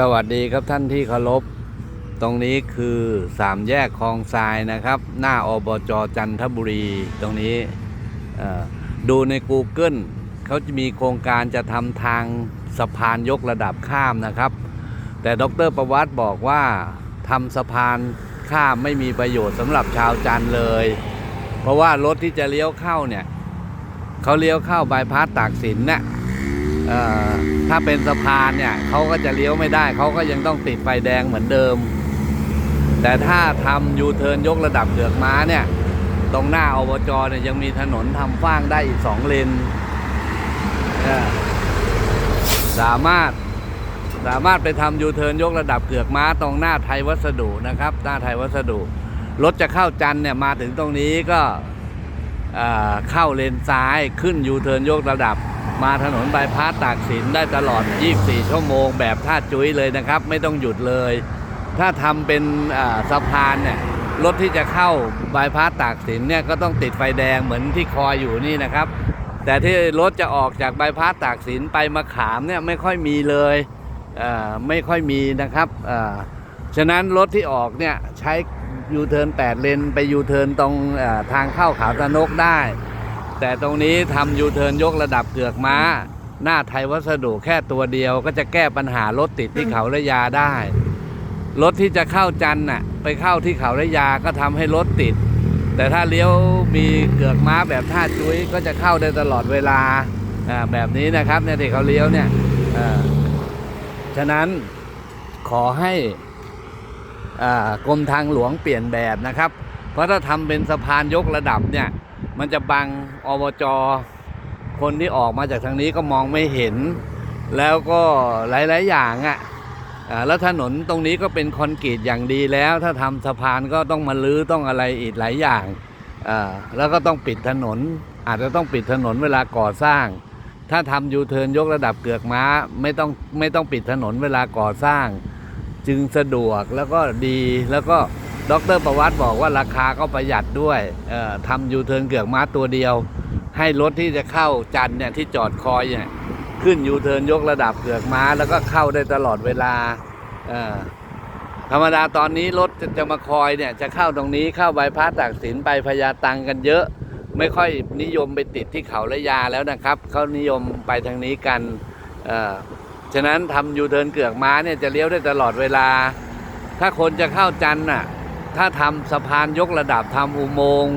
สวัสดีครับท่านที่เคารพ ตรงนี้คือสามแยกคลองทรายนะครับ หน้าอบจจันทบุรีตรงนี้ดูใน Google เขาจะมีโครงการจะทำทางสะพานยกระดับข้ามนะครับ แต่ดรประวัติบอกว่าทำสะพานข้ามไม่มีประโยชน์สำหรับชาวจันเลย เพราะว่ารถที่จะเลี้ยวเข้าเนี่ยเขาเลี้ยวเข้าบายพาสตากสินเนี่ย ถ้าเป็นสะพานเนี่ยเขาก็จะเลี้ยวไม่ได้เขาก็ยังต้องติดไฟแดงเหมือนเดิม แต่ถ้าทำยูเทิร์นยกระดับเกือกม้าเนี่ย ตรงหน้าอบจเนี่ยยังมีถนนทำฟ้างได้อีกสองเลนสามารถสามารถไปทำยูเทิร์นยกระดับเกือกม้าตรงหน้าไทยวัสดุนะครับ หน้าไทยวัสดุ รถจะเข้าจันทร์เนี่ยมาถึงตรงนี้ก็ เข้าเลนซ้ายขึ้นยูเทิร์นยกระดับ มาถนนบายพาสตากสินได้ตลอด 24 ชั่วโมง แบบท่าจุ้ยเลยนะครับ ไม่ต้องหยุดเลย ถ้าทำเป็นสะพานเนี่ยรถที่จะเข้าบายพาสตากสินเนี่ยก็ต้องติดไฟแดงเหมือนที่คอยอยู่นี่นะครับ แต่ที่รถจะออกจากบายพาสตากสินไปมาขามเนี่ยไม่ค่อยมีเลยไม่ค่อยมีนะครับฉะนั้นรถที่ออกเนี่ยใช้ ยูเทิร์น8เลนไปยูเทิร์นตรงทางเข้าขาวตะนกได้ แต่ตรงนี้ทำยูเทิร์นยกระดับเกือกม้า หน้าไทยวัสดุแค่ตัวเดียว ก็จะแก้ปัญหารถติดที่เขาระยาได้ รถที่จะเข้าจันน่ะไปเข้าที่เขาระยาก็ทำให้รถติด แต่ถ้าเลี้ยวมีเกือกม้าแบบท่าจุ้ยก็จะเข้าได้ตลอดเวลาแบบนี้นะครับเนี่ยที่เขาเลี้ยวเนี่ยฉะนั้นขอให้ กรมทางหลวงเปลี่ยนแบบนะครับ เพราะถ้าทำเป็นสะพานยกระดับเนี่ยมันจะบังอบจคนที่ออกมาจากทางนี้ก็มองไม่เห็น แล้วก็หลาย ๆ อย่างอะ่ะอ่าแล้วถนนตรงนี้ก็เป็นคอนกรีตอย่างดีแล้ว ถ้าทำสะพานก็ต้องมาลื้อต้องอะไรอีกหลายอย่างแล้วก็ต้องปิดถนน อาจจะต้องปิดถนนเวลาก่อสร้าง ถ้าทำยูเทิร์นยกระดับเกือกม้าไม่ต้องไม่ต้องปิดถนนเวลาก่อสร้าง จึงสะดวกแล้วก็ดีแล้วก็ดรประวัติบอกว่าราคาก็ประหยัดด้วยทำยูเทิร์นเกือกม้าตัวเดียว ให้รถที่จะเข้าจันเนี่ยที่จอดคอยเนี่ยขึ้นยูเทิร์นยกระดับเกือกม้าแล้วก็เข้าได้ตลอดเวลาธรรมดาตอนนี้รถจะจะมาคอยเนี่ยจะเข้าตรงนี้เข้าใบพาสตากสินไปพญาตังกันเยอะ ไม่ค่อยนิยมไปติดที่เขาระยาแล้วนะครับเขานิยมไปทางนี้กันเฉะนั้นทำยูเทิร์นเกือกม้าเนี่ยจะเลี้ยวได้ตลอดเวลา ถ้าคนจะเข้าจันน่ะถ้าทำสะพานยกระดับทำอุโมงค์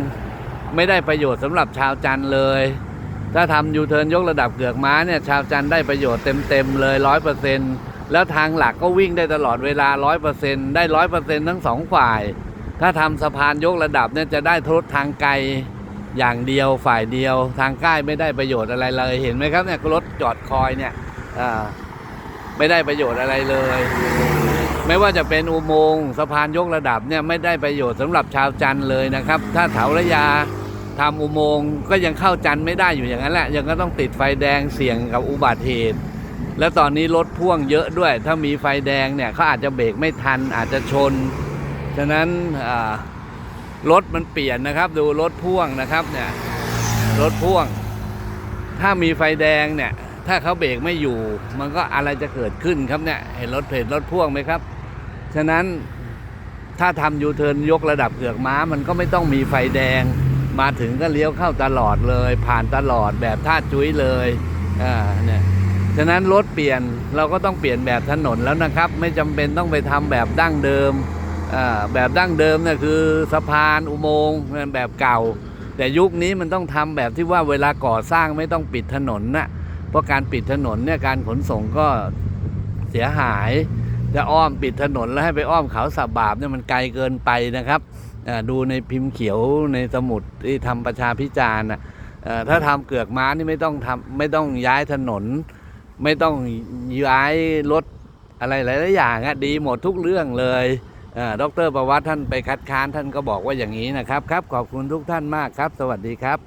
ไม่ได้ประโยชน์สำหรับชาวจันเลย ถ้าทำยูเทิร์นยกระดับเกือกม้าเนี่ยชาวจันได้ประโยชน์เต็มๆเลยร้อยเปอร์เซ็นต์แล้วทางหลักก็วิ่งได้ตลอดเวลาร้อยเปอร์เซ็นต์ได้ร้อยเปอร์เซ็นต์ทั้งสองฝ่าย ถ้าทำสะพานยกระดับเนี่ยจะได้ทดทางไกลอย่างเดียวฝ่ายเดียว ทางใกล้ไม่ได้ประโยชน์อะไรเลยเห็นไหมครับเนี่ยรถจอดคอยเนี่ยอ่า ไม่ได้ประโยชน์อะไรเลย ไม่ว่าจะเป็นอุโมงค์สะพานยกระดับเนี่ยไม่ได้ประโยชน์สำหรับชาวจันทร์เลยนะครับ ถ้าเถาระยาทำอุโมงค์ก็ยังเข้าจันทร์ไม่ได้อยู่อย่างนั้นแหละ ยังก็ต้องติดไฟแดงเสี่ยงกับอุบัติเหตุ แล้วตอนนี้รถพ่วงเยอะด้วย ถ้ามีไฟแดงเนี่ยเขาอาจจะเบรกไม่ทันอาจจะชน ฉะนั้นรถมันเปลี่ยนนะครับ ดูรถพ่วงนะครับเนี่ยรถพ่วง ถ้ามีไฟแดงเนี่ย ถ้าเขาเบรกไม่อยู่ มันก็อะไรจะเกิดขึ้นครับเนี่ยเห็นรถเพจรถพ่วงไหมครับ ฉะนั้นถ้าทำยูเทิร์นยกระดับเกือกม้า มันก็ไม่ต้องมีไฟแดง มาถึงก็เลี้ยวเข้าตลอดเลย ผ่านตลอดแบบท่าจุ้ยเลยอ่าเนี่ยฉะนั้นรถเปลี่ยนเราก็ต้องเปลี่ยนแบบถนนแล้วนะครับ ไม่จำเป็นต้องไปทำแบบดั้งเดิมอ่าแบบดั้งเดิมเนี่ยคือสะพานอุโมงค์แบบเก่า แต่ยุคนี้มันต้องทำแบบที่ว่าเวลาก่อสร้างไม่ต้องปิดถนนนะ เพราะการปิดถนนเนี่ยการขนส่งก็เสียหาย จะอ้อมปิดถนนแล้วให้ไปอ้อมเขาสับบาบเนี่ยมันไกลเกินไปนะครับดูในพิมพ์เขียวในสมุดที่ทำประชาพิจารณ์ถ้าทำเกือกม้านี่ไม่ต้องทำไม่ต้องย้ายถนน ไม่ต้องย้ายรถอะไรหลายๆอย่างอะดีหมดทุกเรื่องเลยอ่าดรประวัติท่านไปคัดค้านท่านก็บอกว่าอย่างนี้นะครับครับ ขอบคุณทุกท่านมากครับ สวัสดีครับ